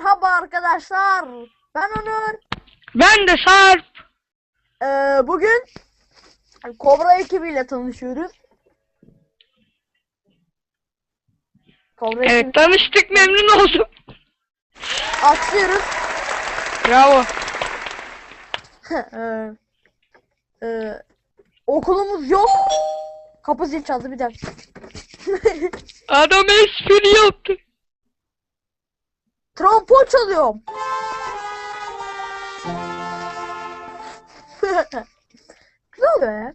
Merhaba arkadaşlar. Ben Onur. Ben de Sarp. Ee, bugün Kobra ekibiyle tanışıyoruz. Kobra ekibi Evet tanıştık memnun oldum. açıyoruz. Bravo. ee, ee, okulumuz yok. Kapı zil çaldı bir dakika. Adam espri yaptı. Trompon çalıyorum. Güzel ya.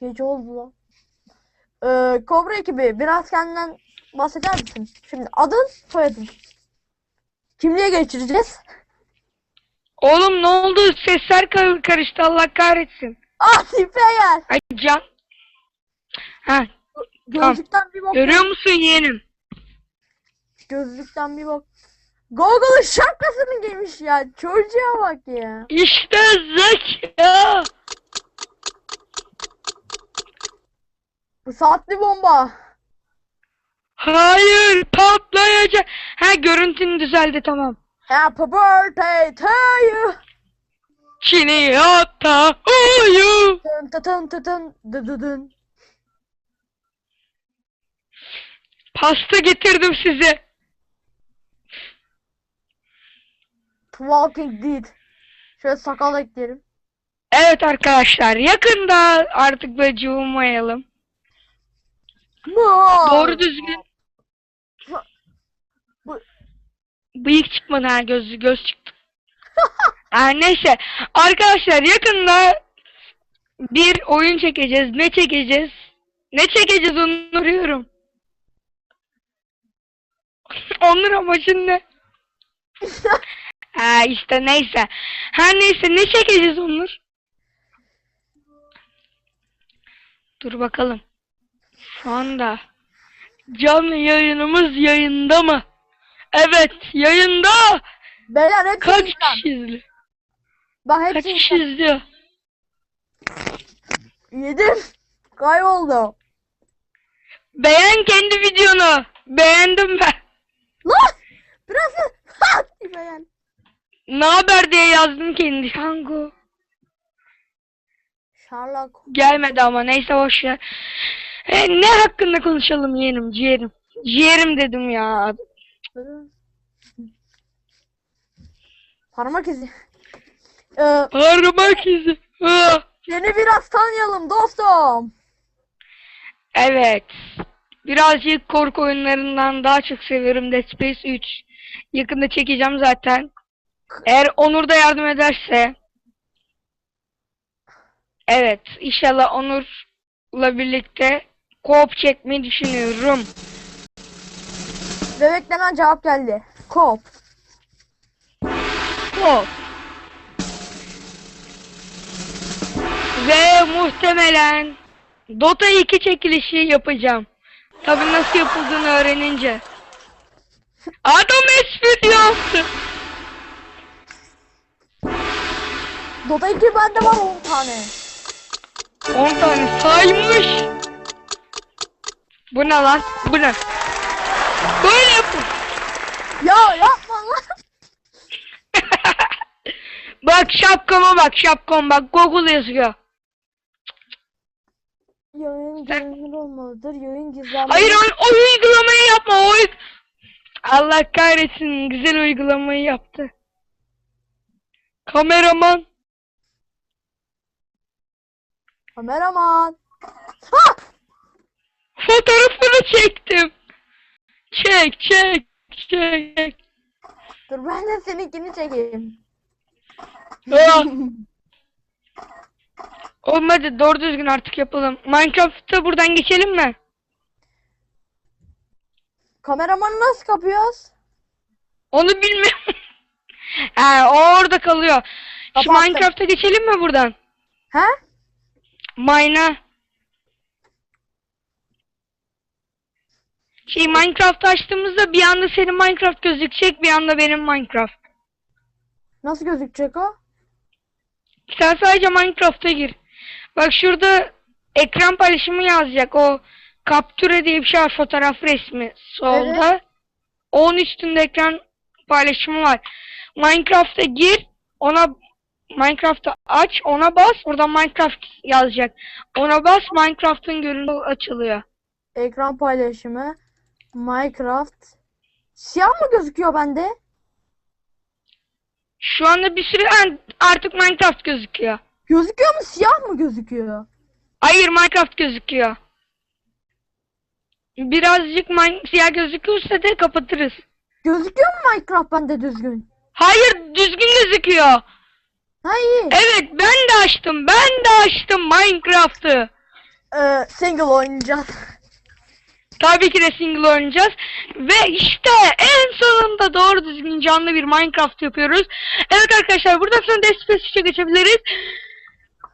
Gece oldu lan. Ee, Kobra ekibi biraz kendinden bahseder misin? Şimdi adın, soyadın. Kimliğe geçireceğiz. Oğlum ne oldu? Sesler kar- karıştı Allah kahretsin. Ah tipe gel. Ay can. Ha, Gözlükten bir bak. görüyor musun yeğenim? Gözlükten bir bak. Google'ın şapkasını giymiş ya. Çocuğa bak ya. İşte zeka. Bu saatli bomba. Hayır patlayacak. Ha görüntün düzeldi tamam. Happy birthday to you. Çini hatta uyu. Tın tı tın tı tın dı dı dın. Pasta getirdim size. Walking Dead. Şöyle sakal ekleyelim. Evet arkadaşlar yakında artık böyle cıvımayalım. Doğru düzgün. Bu- Bıyık çıkmadı ha göz göz çıktı. ha, neyse arkadaşlar yakında bir oyun çekeceğiz. Ne çekeceğiz? Ne çekeceğiz onu arıyorum. Onun amacın ne? ha işte neyse. Her neyse ne çekeceğiz Onur? Dur bakalım. Şu anda canlı yayınımız yayında mı? Evet yayında. Beyler hepsi Kaç izlen. kişi izliyor? Bak Kaç hepsi kişi izliyor? Yedim. Kayboldu. Beğen kendi videonu. Beğendim ben. Lan! Biraz! Beğen. Ne haber diye yazdım kendi Şango. Sherlock. Gelmedi ama neyse boş ver. E, ne hakkında konuşalım yeğenim ciğerim. Ciğerim dedim ya. Parmak izi. Ee, Parmak izi. Ah. seni biraz tanıyalım dostum. Evet. Birazcık korku oyunlarından daha çok seviyorum Dead Space 3. Yakında çekeceğim zaten. Eğer Onur da yardım ederse. Evet. inşallah Onur'la birlikte co-op çekmeyi düşünüyorum. Ve beklenen cevap geldi. Kop. Co-op. Ve muhtemelen Dota 2 çekilişi yapacağım. Tabii nasıl yapıldığını öğrenince. Adam espri yaptı. Dota 2 bende var 10 tane. 10 tane saymış. Bu ne lan? Bu ne? Böyle yapın. Ya yapma lan. bak şapkama bak şapkam bak Google yazıyor. Yayın görünür olmalıdır. Yayın gizlenmeli. Hayır o, o uygulamayı yapma o uy- Allah kahretsin güzel uygulamayı yaptı. Kameraman. Kameraman. Ha! Fotoğrafını çektim. Çek çek çek. Dur ben de seninkini çekeyim. Oğlum hadi doğru düzgün artık yapalım. Minecraft'ta buradan geçelim mi? Kameramanı nasıl kapıyoruz? Onu bilmiyorum. ha, o orada kalıyor. Şu Kapattım. Minecraft'a geçelim mi buradan? He? Mine'a. Şey Minecraft açtığımızda bir anda senin Minecraft gözükecek bir anda benim Minecraft. Nasıl gözükecek o? Sen sadece Minecraft'a gir. Bak şurada ekran paylaşımı yazacak o kaptüre diye bir şey var fotoğraf resmi solda. 10 üstünde ekran paylaşımı var. Minecraft'a gir, ona Minecraft'ı aç, ona bas, oradan Minecraft yazacak. Ona bas, Minecraft'ın görüntüsü açılıyor. Ekran paylaşımı. Minecraft. Siyah mı gözüküyor bende? Şu anda bir sürü an- artık Minecraft gözüküyor. Gözüküyor mu? Siyah mı gözüküyor? Hayır Minecraft gözüküyor. Birazcık siyah gözükürse de kapatırız. Gözüküyor mu Minecraft bende düzgün? Hayır düzgün gözüküyor. Ha iyi. Evet ben de açtım. Ben de açtım Minecraft'ı. Ee, single oynayacağız. Tabii ki de single oynayacağız. Ve işte en sonunda doğru düzgün canlı bir Minecraft yapıyoruz. Evet arkadaşlar buradan sonra Death Space 3'e geçebiliriz.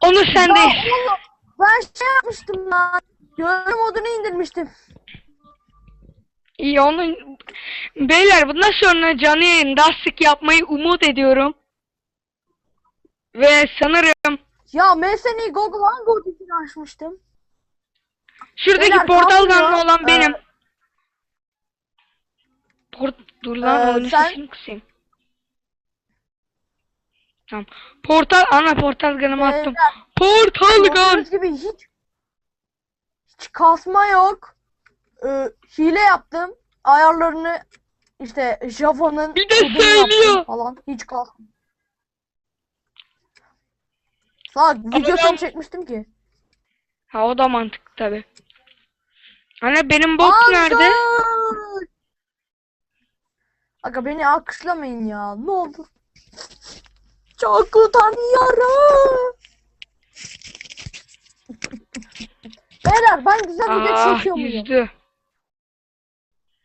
Onur Ya sendeyiz. oğlum, ben şey yapmıştım lan. Görünüm modunu indirmiştim. İyi onun beyler bundan sonra canlı yayın daha sık yapmayı umut ediyorum. Ve sanırım Ya MSN'i Google Hangout için açmıştım. şuradaki Beyler, portal ganlı olan benim. Ee, Port dur lan Ee, oyunun sen- sesini kısayım. Tamam. Portal ana portal ganımı Beyler, attım. Portal gan. Gördüğünüz gibi hiç hiç kasma yok. Ee, hile yaptım. Ayarlarını işte Java'nın Bir de kodunu yaptım söylüyor. falan. Hiç kasma. Salak ben- videosunu çekmiştim ki. Ha o da mantıklı tabi. Ana benim bot nerede? Ancak! Aga beni alkışlamayın ya. Ne olur. Çok utanıyorum. Beyler ben güzel video Ah çekiyor muyum? yüzdü.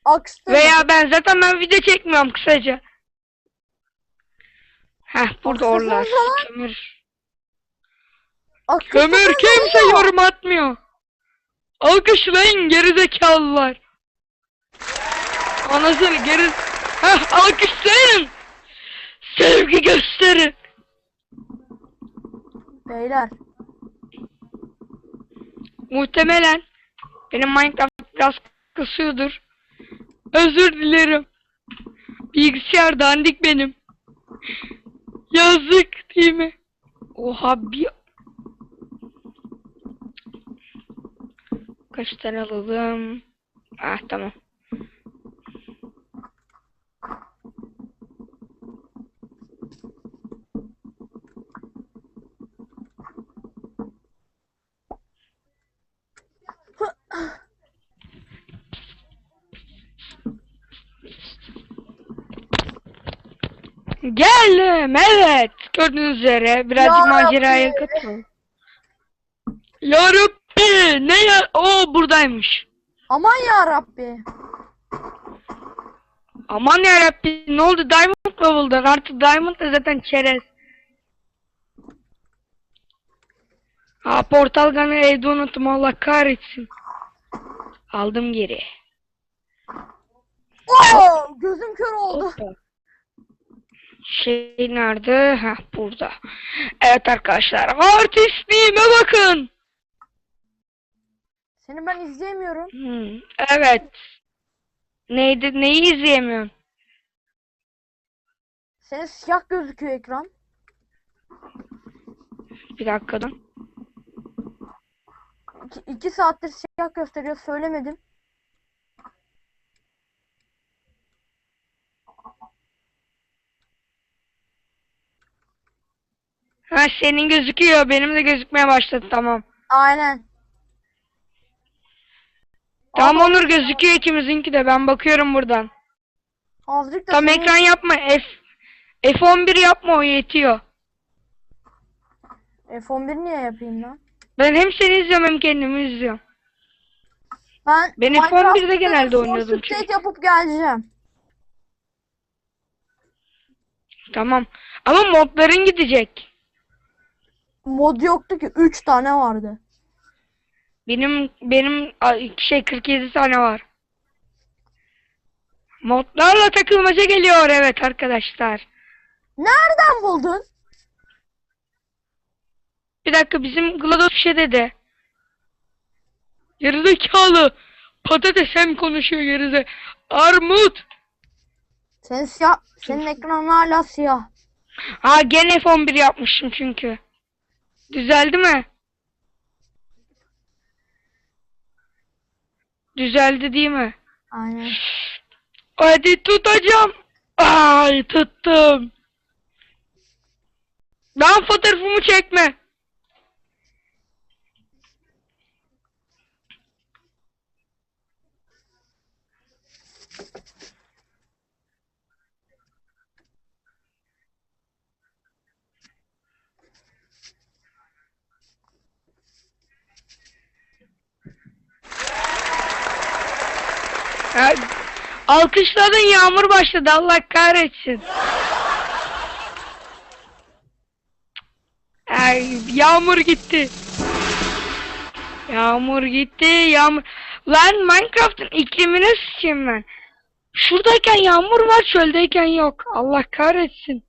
Alkışlayın. Veya ben zaten ben video çekmiyorum kısaca. Heh burada Haksızsınız orlar. lan. Kömür. Kömür kimse ya. yorum atmıyor. Alkışlayın gerizekalılar. Anasını geri... Heh alkışlayın. Sevgi gösterin. Beyler. Muhtemelen benim Minecraft biraz kısıyordur. Özür dilerim. Bilgisayar dandik benim. Yazık değil mi? Oha bir... Kaç tane alalım? Ah tamam. Geldim evet. Gördüğünüz üzere birazcık Ya maceraya katıldım. Ya Rabbi ne ya? O buradaymış. Aman ya Rabbi. Aman ya Rabbi ne oldu Diamond mı buldun? Artık Diamond da zaten çerez. Ha portal gun'ı evde unuttum Allah kahretsin. Aldım geri. Oo, gözüm kör oldu. Hoppa. Şey nerede? Ha burada. Evet arkadaşlar artistliğime bakın. Seni ben izleyemiyorum. Hmm, evet. Neydi? Neyi izleyemiyorsun? Senin siyah gözüküyor ekran. Bir dakikadan. İki, iki saattir siyah gösteriyor söylemedim. Ha senin gözüküyor. Benim de gözükmeye başladı tamam. Aynen. Tamam Ama Onur gözüküyor ikimizinki de. Ben bakıyorum buradan. Azıcık da Tam senin- ekran yapma. F F11 yapma o yetiyor. F11 niye yapayım lan? Ben hem seni izliyorum hem kendimi izliyorum. Ben Ben Minecraft'ta F11'de genelde full oynuyordum çünkü. yapıp geleceğim. Tamam. Ama modların gidecek. Mod yoktu ki 3 tane vardı. Benim benim şey 47 tane var. Modlarla takılmaca geliyor evet arkadaşlar. Nereden buldun? Bir dakika bizim GLaDOS bir şey dedi. Gerizekalı. Patates hem konuşuyor gerize. Armut. Senin siyah, senin ekranın hala siyah. Ha gene F11 yapmışım çünkü. Düzeldi mi? Düzeldi değil mi? Aynen. Hadi tutacağım. Ay tuttum. Lan fotoğrafımı çekme. Alkışladın yağmur başladı Allah kahretsin. Ay, yağmur gitti. Yağmur gitti yağmur. Lan Minecraft'ın iklimine sıçayım ben. Şuradayken yağmur var çöldeyken yok. Allah kahretsin.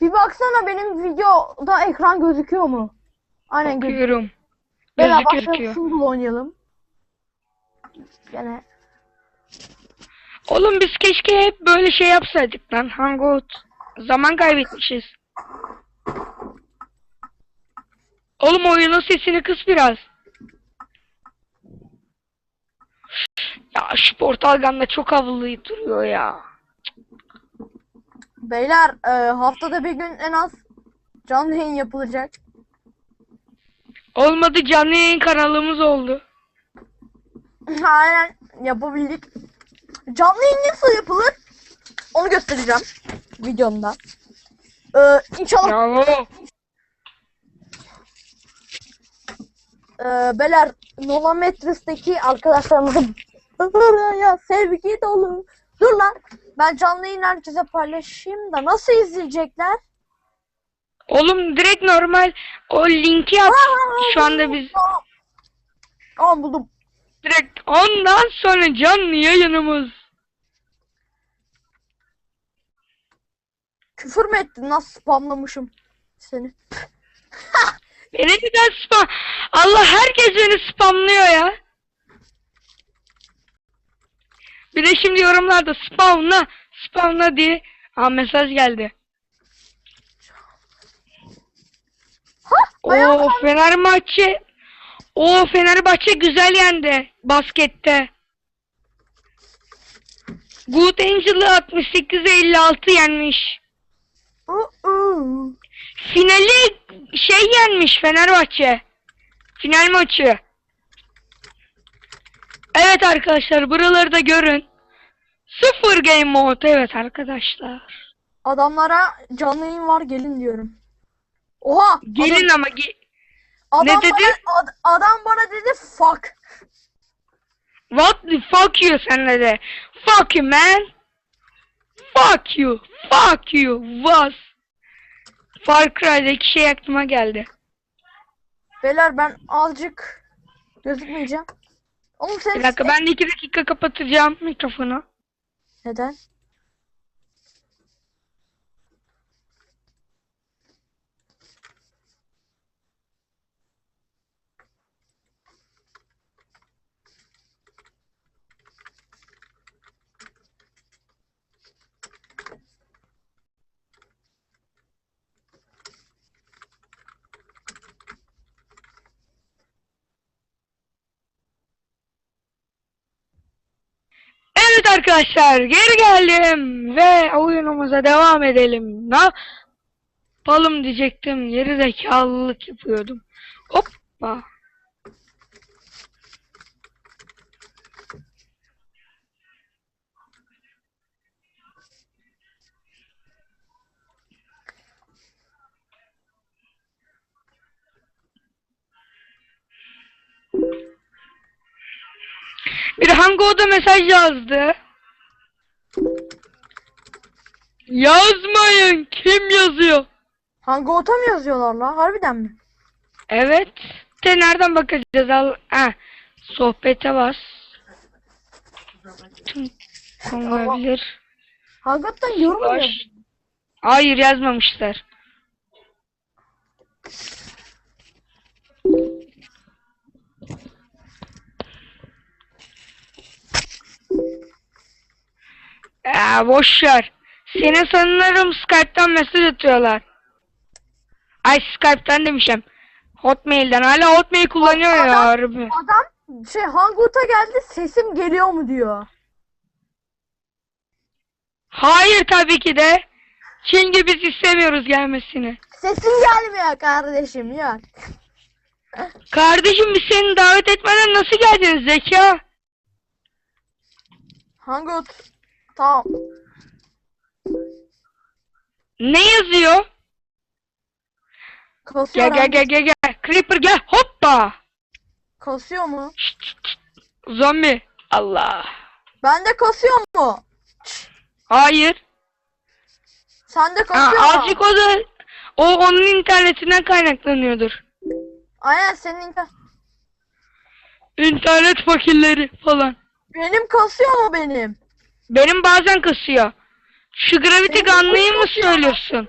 Bir baksana benim videoda ekran gözüküyor mu? Aynen gözüküyor. Bakıyorum. Gözüküyor. single oynayalım. Gene Oğlum biz keşke hep böyle şey yapsaydık lan. Hangout. Zaman kaybetmişiz. Oğlum oyunun sesini kıs biraz. Ya şu portal gun da çok havalı duruyor ya. Beyler e, haftada bir gün en az canlı yayın yapılacak. Olmadı canlı yayın kanalımız oldu. Aynen yapabildik. Canlı yayın nasıl yapılır? Onu göstereceğim videomda. Ee, inşallah Bravo. e, beyler Nova Metris'teki arkadaşlarımızın ya sevgi dolu. Dur lan. Ben canlı yayın herkese paylaşayım da nasıl izleyecekler? Oğlum direkt normal o linki at. Şu anda biz Aa buldum. direkt ondan sonra canlı yayınımız. Küfür mü ettin? Nasıl spamlamışım seni? Beni neden spam? Allah herkes beni spamlıyor ya. Bir de şimdi yorumlarda spamla, spamla diye ha mesaj geldi. Oo Fenerbahçe. Oo Fenerbahçe güzel yendi baskette. Good Angel'ı 68'e 56 yenmiş. Finali şey yenmiş Fenerbahçe. Final maçı. Evet arkadaşlar buraları da görün. Sıfır game mode evet arkadaşlar. Adamlara canlı yayın var gelin diyorum. Oha! Gelin ama ge- adam, ne adam dedi? Bana, ad- adam bana dedi fuck. What the fuck you senle de. Fuck you man. Fuck you. Fuck you. Was. Far Cry'daki şey aklıma geldi. Beyler ben azıcık gözükmeyeceğim. Oğlum sen Bir dakika ben de iki dakika kapatacağım mikrofonu. neden? Arkadaşlar geri geldim ve oyunumuza devam edelim. Ne yapalım diyecektim. Geri zekalılık yapıyordum. Hoppa. Bir Hango'da mesaj yazdı. Yazmayın. Kim yazıyor? Hangi ota mı yazıyorlar la? Harbiden mi? Evet. De nereden bakacağız? Al. Ha. Sohbete bas. Tüm olabilir. Hakikaten yorum mu Baş. yazıyor? Hayır yazmamışlar. Aa, boş ver. Seni sanırım Skype'tan mesaj atıyorlar. Ay Skype'tan demişim. Hotmail'den. Hala Hotmail kullanıyor ya Adam- harbi. Adam şey Hangout'a geldi sesim geliyor mu diyor. Hayır tabii ki de. Çünkü biz istemiyoruz gelmesini. Sesim gelmiyor kardeşim ya. Kardeşim biz seni davet etmeden nasıl geldin Zeka? Hangout. Tamam. Ne yazıyor? Kasıyor, Gel gel gel gel gel. Creeper gel. Hoppa. Kasıyor mu? Şşt, şşt, şşt. Zombi. Allah. Bende kasıyor mu? Hayır. Sende Ha, kasıyor mu? azıcık o da o onun internetinden kaynaklanıyordur. Aynen senin inter- İnternet fakirleri falan. Benim kasıyor mu benim? Benim bazen kasıyor. Şu Gravity Gun'lıyı mı söylüyorsun?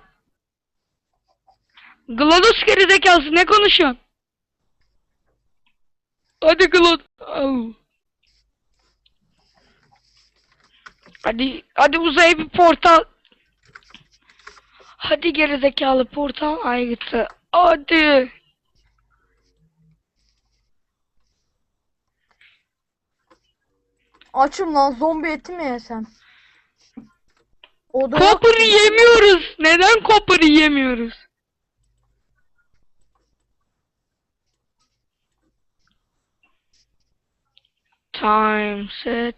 GLaDOS gerizekalısı ne konuşuyorsun? Hadi GLaDOS. Hadi, hadi uzaya bir portal. Hadi gerizekalı portal aygıtı. Hadi. Açım lan zombi eti mi yesem? O da yok Copper ki. yemiyoruz. Neden copper yemiyoruz? Time set.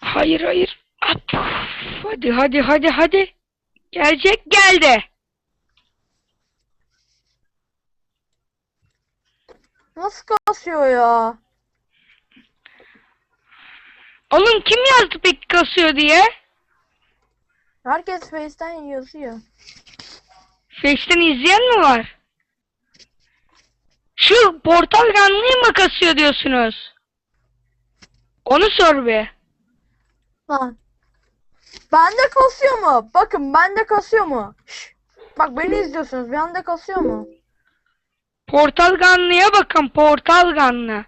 Hayır hayır. Hadi hadi hadi hadi. Gelecek geldi. Nasıl kasıyor ya? Oğlum kim yazdı peki kasıyor diye? Herkes Face'ten yazıyor. Face'ten izleyen mi var? Şu portal gunlıyı mı kasıyor diyorsunuz? Onu sor bir. Lan. Bende kasıyor mu? Bakın bende kasıyor mu? Şş. Bak beni izliyorsunuz. Bende kasıyor mu? Portal gunlıya bakın portal gunlı.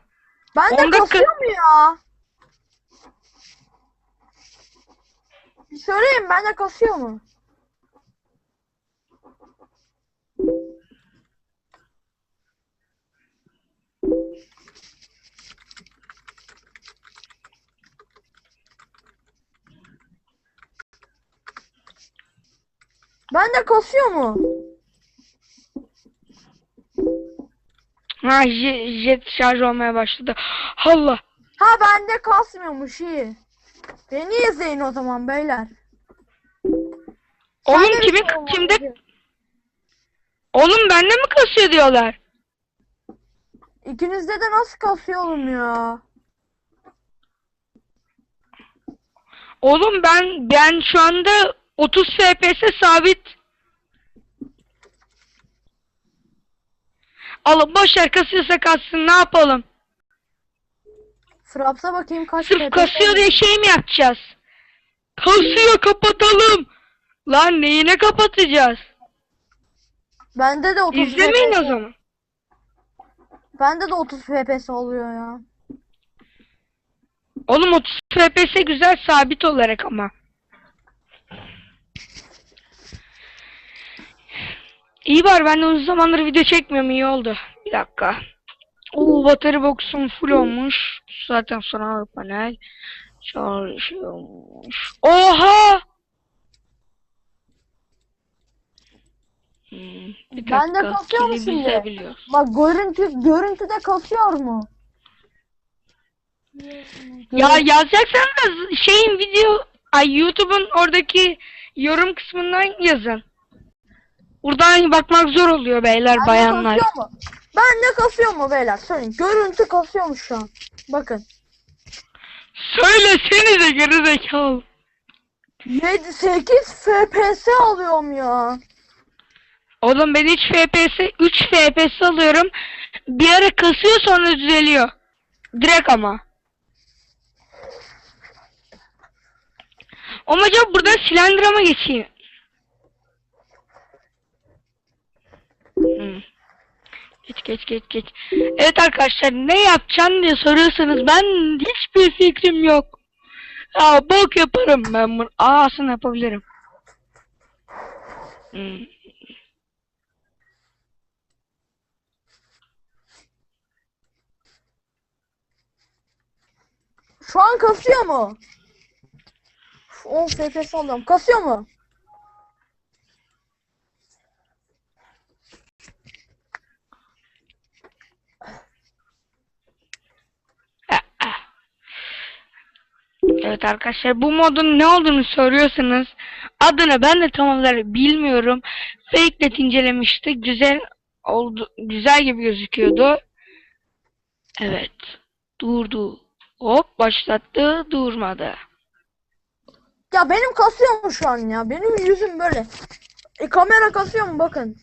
Bende Onda kasıyor mu ya? Bir söyleyin bende kasıyor mu? Bende kasıyor mu? Ha je- jet şarj olmaya başladı. Allah. Ha bende kasmıyormuş iyi. Beni izleyin o zaman beyler. Oğlum bir kimin şey kimde diyor. Oğlum bende mi kasıyor diyorlar. İkinizde de nasıl kasıyor oğlum ya? Oğlum ben ben şu anda 30 FPS sabit. Alın boş ver kasıyorsa kassın ne yapalım? Fraps'a bakayım kaç Sırf FPS kasıyor diye şey mi yapacağız? Kasıyor kapatalım. Lan neyine kapatacağız? Bende de 30 İzlemeyin FPS. o zaman. Bende de 30 FPS oluyor ya. Oğlum 30 FPS güzel sabit olarak ama. İyi var ben de uzun zamandır video çekmiyorum iyi oldu. Bir dakika. Oo battery box'um full olmuş. Zaten sonra panel çalışıyormuş. Oha! Hmm, bir Ben de kasıyor mu şimdi? Bak görüntü görüntüde kasıyor mu? Ya yazacaksanız şeyin video ay YouTube'un oradaki yorum kısmından yazın. Buradan bakmak zor oluyor beyler Bende bayanlar. kasıyor mu? Bende kasıyor mu beyler? Söyleyin. Görüntü kasıyormuş şu an. Bakın. Söylesenize gerizekalı. 7 8 FPS alıyorum ya. Oğlum ben hiç FPS 3 FPS alıyorum. Bir ara kasıyor sonra düzeliyor. Direkt ama. Ama acaba buradan Slender'a geçeyim? Hmm. Geç geç geç geç. Evet arkadaşlar ne yapacaksın diye soruyorsanız ben hiçbir fikrim yok. Ya bok yaparım ben bunu. Aa yapabilirim. Hmm. Şu an kasıyor mu? Uf, 10 FPS alıyorum. Kasıyor mu? Evet arkadaşlar bu modun ne olduğunu soruyorsanız adını ben de tam olarak bilmiyorum. Fakelet incelemişti. Güzel oldu. Güzel gibi gözüküyordu. Evet. Durdu. Hop başlattı. Durmadı. Ya benim kasıyor mu şu an ya? Benim yüzüm böyle. E kamera kasıyor mu bakın.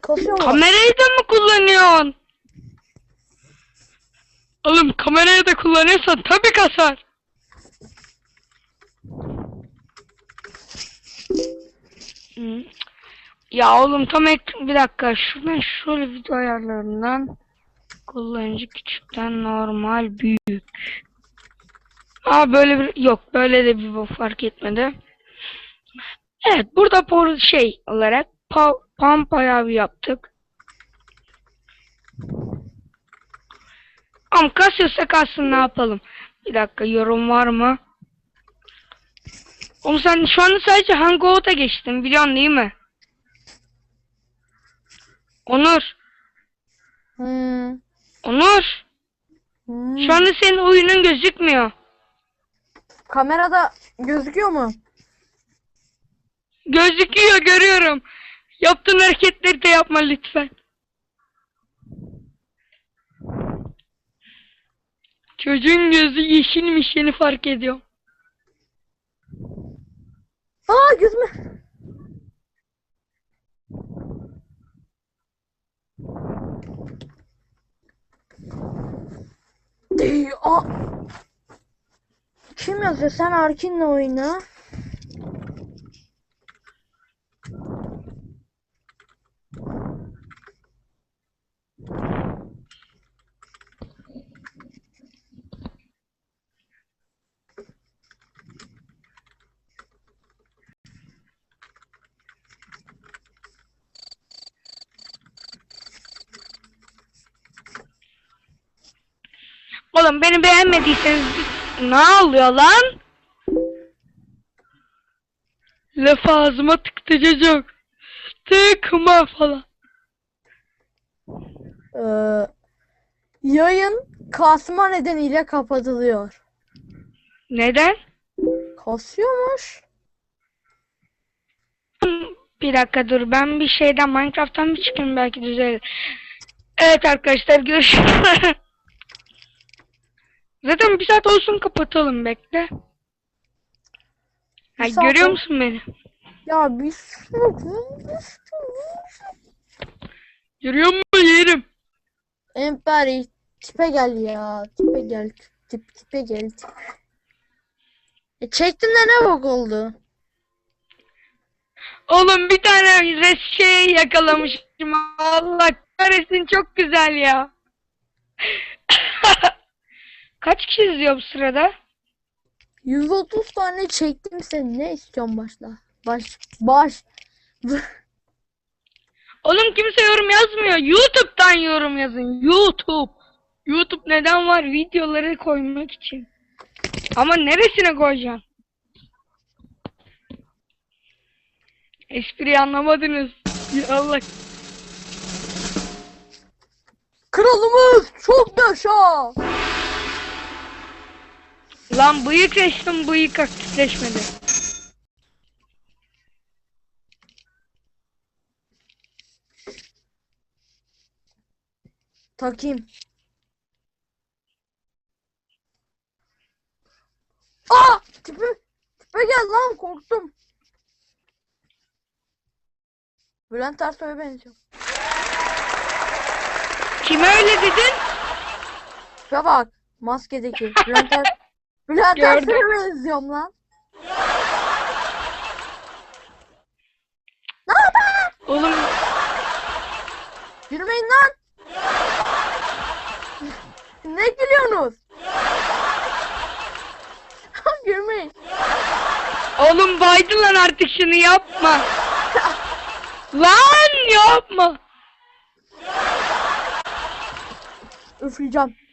Kasıyor mu? Kamerayı da mı kullanıyorsun? Oğlum kamerayı da kullanıyorsan tabii kasar. Ya oğlum tam ek- bir dakika şuradan şöyle video ayarlarından kullanıcı küçükten normal büyük. Aa böyle bir yok böyle de bir fark etmedi. Evet burada por şey olarak pa pump ayağı yaptık. Ama kasıyorsa kalsın ne yapalım? Bir dakika yorum var mı? Oğlum sen şu anda sadece Hangout'a geçtin biliyorsun değil mi? Onur. Hmm. Onur. Hmm. Şu anda senin oyunun gözükmüyor. Kamerada gözüküyor mu? Gözüküyor görüyorum. Yaptığın hareketleri de yapma lütfen. Çocuğun gözü yeşilmiş yeni fark ediyorum. Aa gözüme. Dey, aa. Kim yazıyor? Sen Arkin'le oyna. Oğlum beni beğenmediyseniz ne oluyor lan? Laf ağzıma tıktı çocuk. Tıkma falan. Ee, yayın kasma nedeniyle kapatılıyor. Neden? Kasıyormuş. Bir dakika dur ben bir şeyden Minecraft'tan bir çıkayım belki düzelir. Evet arkadaşlar görüşürüz. Zaten bir saat olsun kapatalım bekle. Ha, Bir saat görüyor ol- musun beni? Ya biz Görüyor musun yerim? Emperi tipe gel ya. Tipe gel. Tip, tipe gel. Tip. E çektim de ne bok oldu? Oğlum bir tane res şey yakalamışım. Allah kahretsin çok güzel ya. Kaç kişi izliyor bu sırada? 130 tane çektim sen ne istiyorsun başla? Baş baş. Oğlum kimse yorum yazmıyor. YouTube'dan yorum yazın. YouTube. YouTube neden var? Videoları koymak için. Ama neresine koyacaksın? Espriyi anlamadınız. Ya Allah. Kralımız çok yaşa. Lan bıyık restim bıyık aktifleşmedi. Takayım. Aa! Tipe, tipe gel lan korktum. Bülent Ersoy'a benziyor. Kime öyle dedin? Tipe bak. Maskedeki. Bülent, er Bülent Gördüm. Ersoy'a benziyorum lan. Oğlum Gülmeyin lan. ne gülüyorsunuz? Gülmeyin. Oğlum baydı lan artık şunu yapma. lan yapma. Üfleyeceğim.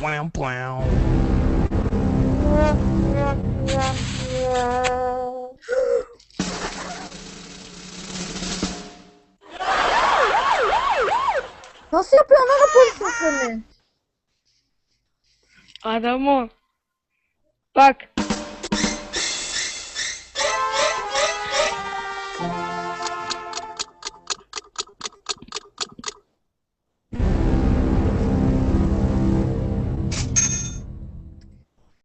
Blam, blam. Nasıl yapıyorsun lan o polisin seni? Adam o. Bak.